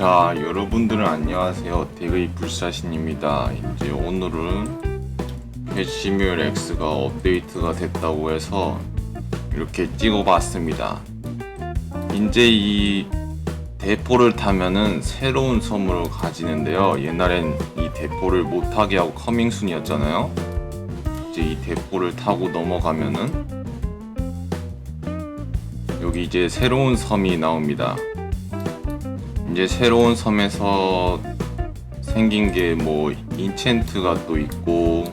자, 여러분들은 안녕하세요. 대의 불사신입니다. 이제 오늘은 패시뮬 X가 업데이트가 됐다고 해서 이렇게 찍어봤습니다. 이제 이 대포를 타면은 새로운 선물을 가지는데요. 옛날엔 이 대포를 못 타게 하고 커밍순이었잖아요. 이제 이 대포를 타고 넘어가면은 여기 이제 새로운 섬이 나옵니다. 이제 새로운 섬에서 생긴 게 뭐 인챈트가 또 있고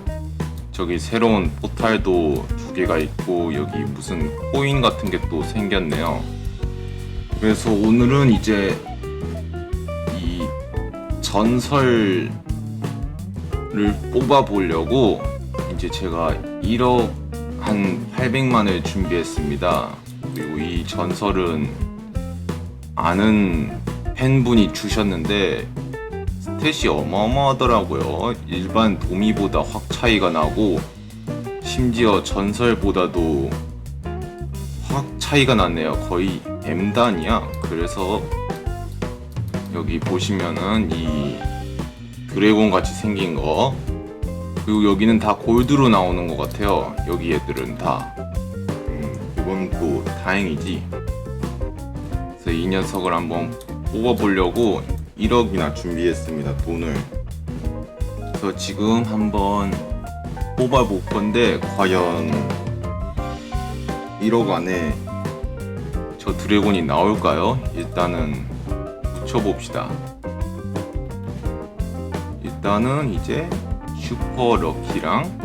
저기 새로운 포탈도 두 개가 있고 여기 무슨 코인 같은 게 또 생겼네요. 그래서 오늘은 이제 이 전설을 뽑아 보려고 이제 제가 1억 한 800만을 준비했습니다. 그리고 이 전설은 아는 팬분이 주셨는데 스탯이 어마어마하더라고요. 일반 도미보다 확 차이가 나고 심지어 전설보다도 확 차이가 났네요. 거의 M단이야. 그래서 여기 보시면은 이 드래곤 같이 생긴 거 그리고 여기는 다 골드로 나오는 것 같아요. 여기 애들은 다. 음, 그건 또 다행이지. 그래서 이 녀석을 한번 뽑아보려고 1억이나 준비했습니다. 돈을. 그래서 지금 한번 뽑아볼 건데 과연 1억 안에 저 드래곤이 나올까요? 일단은 붙여봅시다. 일단은 이제 슈퍼 럭키랑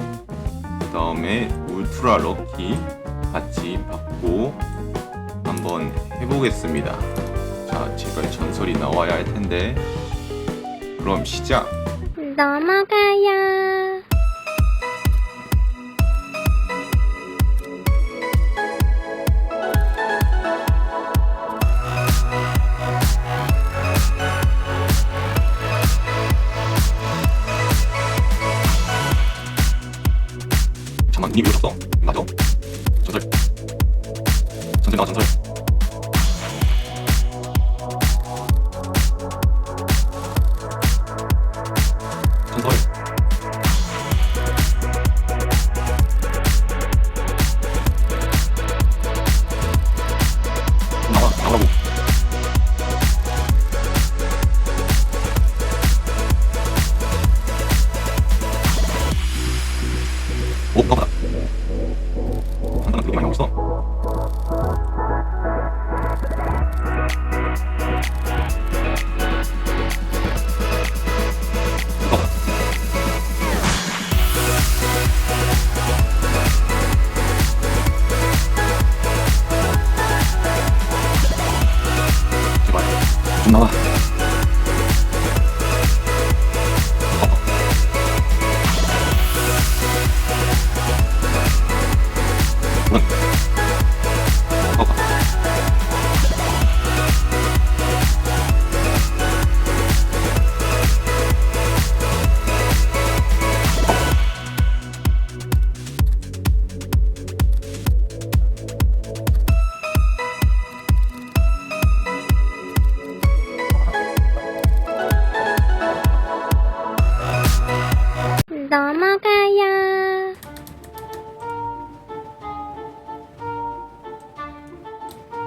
그 다음에 울트라 럭키 같이 받고 한번 해보겠습니다. 자, 제발 전설이 나와야 할 텐데. 그럼 시작! 넘어가요. 잠깐만, 님 이러셨어? 맞아? 전설. 전설 나와, 전설. 전설. 오라고. 좀 나와. 넘어가요.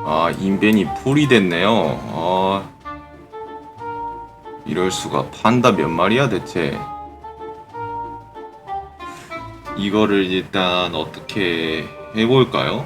아, 인벤이 풀이 됐네요. 아, 이럴 수가. 판다 몇 마리야 대체? 이거를 일단 어떻게 해볼까요?